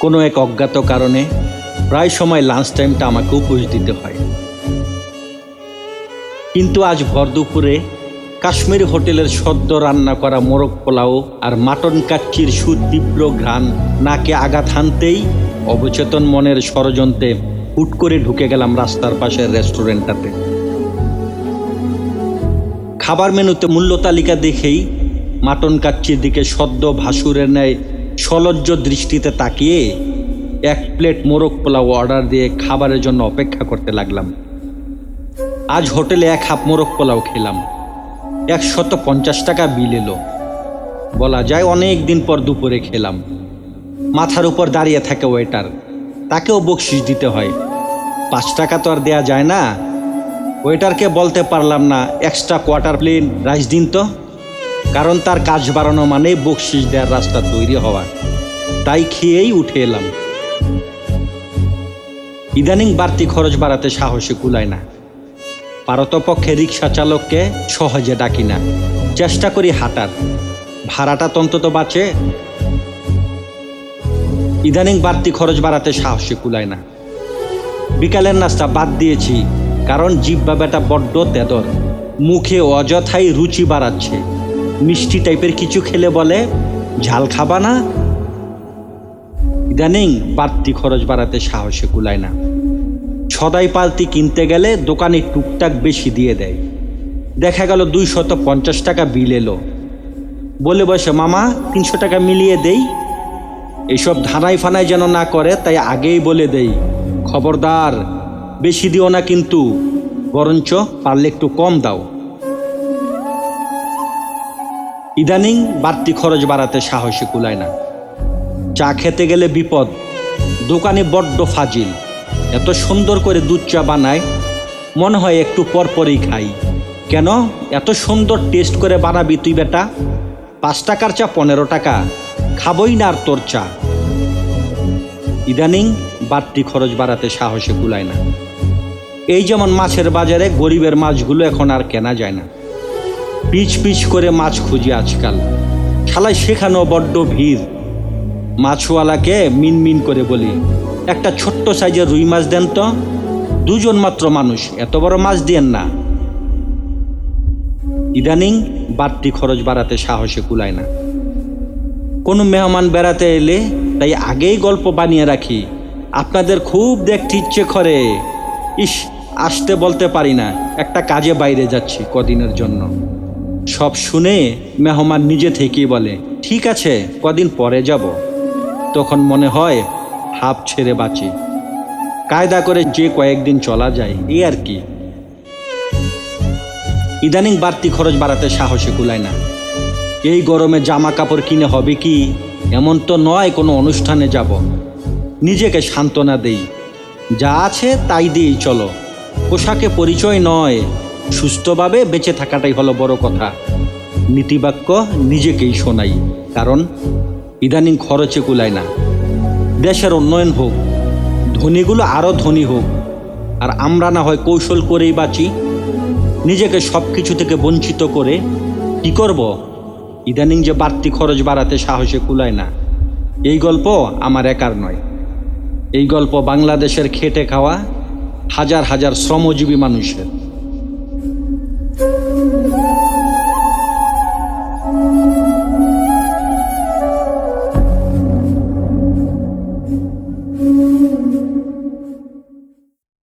কোনো এক অজ্ঞাত কারণে প্রায় সময় লাঞ্চ টাইমটা আমাকে উপোস দিতে হয়। কিন্তু আজ ভর দুপুরে কাশ্মীরি হোটেলের সদ্য রান্না করা মোরগ পোলাও আর মাটন কাচ্চির সুতীব্র ঘ্রাণ নাকে আঘাত হানতেই অবচেতন মনের ষড়যন্ত্রে হুট করে ঢুকে গেলাম রাস্তার পাশের রেস্টুরেন্টটাতে। খাবার মেনুতে মূল্য তালিকা দেখেই মাটন কাচ্চির দিকে সদ্য ভাসুরের ন্যায় সলজ্জ দৃষ্টিতে তাকিয়ে এক প্লেট মোরগ পোলাও অর্ডার দিয়ে খাবারের জন্য অপেক্ষা করতে লাগলাম। আজ হোটেলে এক হাফ মোরগ পোলাও খেলাম। একশত পঞ্চাশ টাকা বিল এলো। বলা যায় অনেক দিন পর দুপুরে খেলাম। মাথার উপর দাঁড়িয়ে থাকে ওয়েটার তাকেও বকশিস দিতে হয়। পাঁচ টাকা তো আর দেয়া যায় না। ওয়েটারকে বলতে পারলাম না এক্সট্রা কোয়ার্টার প্লেন রাইস দিন তো। কারণ তার কাজ বাড়ানো মানেই বকশিস দেওয়ার রাস্তা তৈরি হওয়া। তাই খেয়েই উঠে এলাম। ইদানিং বাড়তি খরচ বাড়াতে সাহসে কুলায় না। পারতপক্ষে রিক্সা চালককে সহজে ডাকি না। চেষ্টা করি হাঁটার। ভাড়াটা তন্তত বাঁচে। ইদানিং বাড়তি খরচ বাড়াতে সাহসে কুলায় না। বিকালের নাস্তা বাদ দিয়েছি, কারণ জিভ বাবাটা বড্ড তেদর মুখে অযথাই রুচি বাড়াচ্ছে। মিষ্টি টাইপের কিছু খেলে বলে, ঝাল খাবা না? ইদানিং বাড়তি খরচ বাড়াতে সাহসে কুলায় না। সদাই পালতি কিনতে গেলে দোকানে টুকটাক বেশি দিয়ে দেয়। দেখা গেল দুই শত পঞ্চাশ টাকা বিল এলো। বলে বসে, মামা, তিনশো টাকা মিলিয়ে দেই। এইসব ধানাই ফানাই যেন না করে, তাই আগেই বলে দেই খবরদার, বেশি দিও না কিন্তু, বরঞ্চ পারলে একটু কম দাও। ইদানিং বাড়তি খরচ বাড়াতে সাহসী কুলায় না চা খেতে গেলে বিপদ, দোকানে বড্ড ফাজিল। এত সুন্দর করে দুধ চা বানায়, মনে হয় একটু পর পরই খাই। কেন? এত সুন্দর টেস্ট করে বানাবি তুই বেটা। পাঁচ টাকার চা পনেরো টাকা, খাবই না আর তোর চা। ইদানিং বাড়তি খরচ বাড়াতে সাহসে কুলায় না। এই যেমন মাছের বাজারে গরিবের মাছগুলো এখন আর কেনা যায় না। পিচ পিচ করে মাছ খুঁজি আজকাল। শালায় শেখানো বড্ড ভিড়। মাছওয়ালাকে মিন মিন করে বলি, একটা ছোট্ট সাইজের রুই মাছ দেন তো। দুজন মাত্র মানুষ, এত বড় মাছ দিয়েন না। ইদানিং বাড়তি খরচ বাড়াতে সাহসে কুলায় না। কোনো মেহমান বেড়াতে এলে তাই আগেই গল্প বানিয়ে রাখি। আপনাদের খুব দেখতে ইচ্ছে করে। ইস, আসতে বলতে পারি না। একটা কাজে বাইরে যাচ্ছি কদিনের জন্য। সব শুনে মেহমান নিজে থেকেই বলে, ঠিক আছে, কদিন পরে যাব। তখন মনে হয় হাফ ছেড়ে বাঁচি। কায়দা করে যে কয়েকদিন চলা যায় এই আর কি। ইদানিং বাড়তি খরচ বাড়াতে সাহসে কুলায় না। এই গরমে জামা কাপড় কিনে হবে কি? এমন তো নয় কোনো অনুষ্ঠানে যাব। নিজেকে সান্ত্বনা দেই। যা আছে তাই দিয়েই চলো। পোশাকে পরিচয় নয়, সুস্থভাবে বেঁচে থাকাটাই হলো বড় কথা। নীতিবাক্য নিজেকেই শোনাই, কারণ ইদানিং খরচে কুলায় না। দেশের উন্নয়ন হোক, ধনীগুলো আরও ধনী হোক, আর আমরা না হয় কৌশল করেই বাঁচি। নিজেকে সব কিছু থেকে বঞ্চিত করে কি করব? ইদানিং যে বাড়তি খরচ বাড়াতে সাহসে কুলায় না। এই গল্প আমার একার নয়। এই গল্প বাংলাদেশের খেটে খাওয়া হাজার হাজার শ্রমজীবী মানুষের।